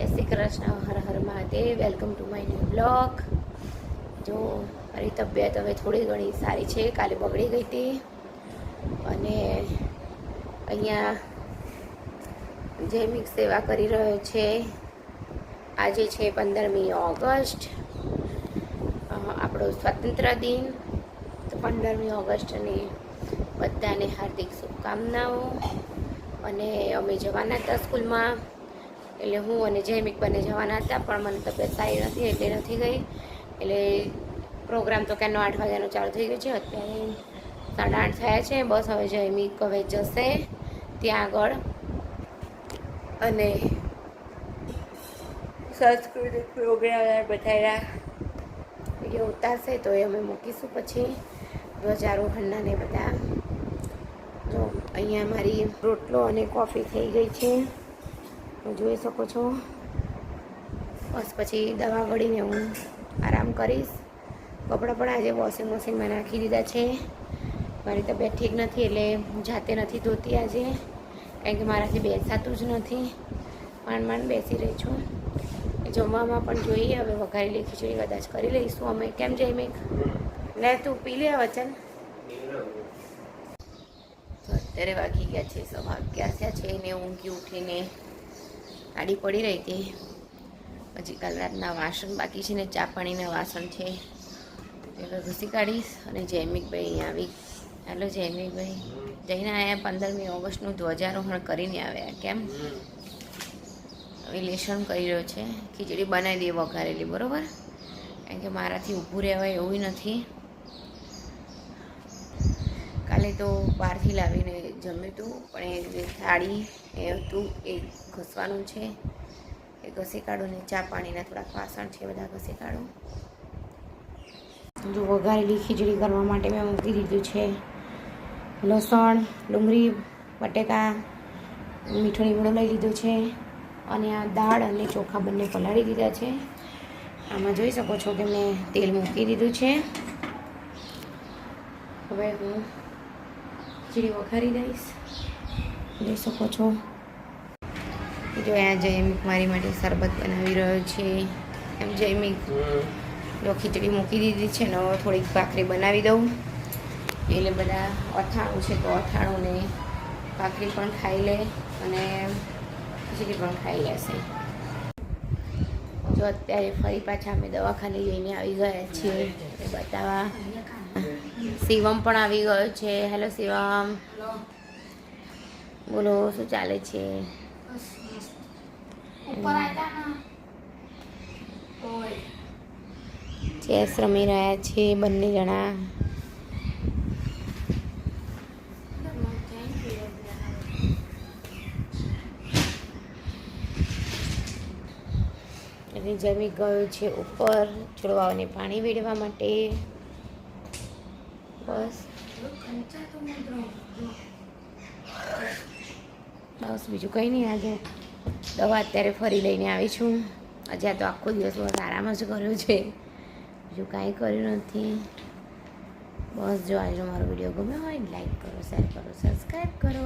જય શ્રી કૃષ્ણ, હર હર Mahadev, welcome to my new blog. જો, મારી તબિયત હવે થોડી ઘણી સારી છે, કાલે બગડી ગઈ હતી. અને અહીંયા જૈમિક સેવા કરી રહ્યો છે, આજે છે પંદરમી ઓગસ્ટ. આપણો સ્વતંત્ર દિન. તો પંદરમી ઓગસ્ટની બધાને હાર્દિક શુભકામનાઓ. અને અમે જવાના હતા સ્કૂલમાં. એટલે હું અને જૈમિક બંને જવાના હતા, પણ મને તબિયત સારી નથી, એટલે નથી ગઈ. એટલે પ્રોગ્રામ તો ક્યાંનો આઠ વાગ્યાનો ચાલુ થઈ ગયો છે, અત્યારે સાડા આઠ થયા છે. બસ હવે જૈમિક હવે જશે ત્યાં આગળ. અને સાંસ્કૃતિક પ્રોગ્રામ બધાના વીડિયો ઉતારશે, તો એ અમે મૂકીશું પછી. ધ્વજારોહણના ને બધા. જો અહીંયા મારી રોટલો અને કોફી થઈ ગઈ છે. તમે જોઈ શકો છો. બસ પછી દવા ગળીને હું આરામ કરીશ. કપડાં પણ આજે વોશિંગ મશીનમાં નાખી દીધા છે. મારી તબિયત ઠીક નથી એટલે હું જાતે નથી ધોતી આજે. કારણ કે મારાથી બેસાતું જ નથી. માંડ માંડ બેસી રહી છું. જમવામાં પણ જોઈએ, હવે વઘારેલી ખીચડી કદાચ કરી લઈશું અમે. કેમ જઈમેક લે તું, પી લે વચન. અત્યારે વાગી ગયા છે, સવા અગિયાર થયા છે ને ઊંઘી ઉઠીને. આડી પડી રહી હતી. પછી કાલ રાતના વાસણ બાકી છે ને ચા પાણીના વાસણ છે. એટલે ઘસી કાઢીશ અને જૈમિકભાઈ અહીંયા આવી. હાલો જૈમિકભાઈ જઈને આવ્યા પંદરમી ઓગસ્ટનું ધ્વજારોહણ કરીને આવ્યા. કેમ? હવે લેસન કરી રહ્યો છે. ખીચડી બનાવી દઈએ વઘારેલી બરાબર? કારણ કે મારાથી ઊભું રહેવાય એવું નથી. કાલે તો બહારથી લાવીને જમ્યું હતું પણ એ થાળી એ હતું એ ઘસવાનું છે. એ ઘસી કાઢું ને ચા પાણીના થોડાક વાસણ છે બધા ઘસી કાઢું. જો વઘારેલી ખીચડી કરવા માટે મેં મૂકી દીધું છે. લસણ, ડુંગળી, બટેકા મીઠો લીમડો લઈ લીધો છે. અને આ દાળ અને ચોખા બંને પલાળી દીધા છે. આમાં જોઈ શકો છો કે મેં તેલ મૂકી દીધું છે. હવે હું ખીચડી વઘારી દઈશ. જોઈ શકો છો. જો આ જયમિક મારી માટે શરબત બનાવી રહ્યો છે. એમ જયમિક જો ખીચડી મૂકી દીધી છે ને થોડીક ભાખરી બનાવી દઉં. એટલે બધા અથાણું છે તો અથાણું ને ભાખરી પણ ખાઈ લે અને ખીચડી પણ ખાઈ લેશે. જો અત્યારે ફરી પાછા અમે દવાખાને જઈને આવી ગયા છીએ. એ બતાવવા. શિવમ પણ આવી ગયો છે. હેલો શિવમ બોલો શું ચાલે છે? ચેસ રમી રહ્યા છે બંને જણા. અને જમી ગયો છે ઉપર છોડવાઓને પાણી વેડવા માટે. બસ. બસ બીજું કંઈ નહીં, આજે દવા અત્યારે ફરી લઈને આવી છું. આજે તો આખો દિવસ બસ આરામ જ કર્યો છે. બીજું કાંઈ કર્યું નથી. બસ જો આજનો મારો વીડિયો ગમ્યો હોય લાઈક કરો શેર કરો સબસ્ક્રાઈબ કરો.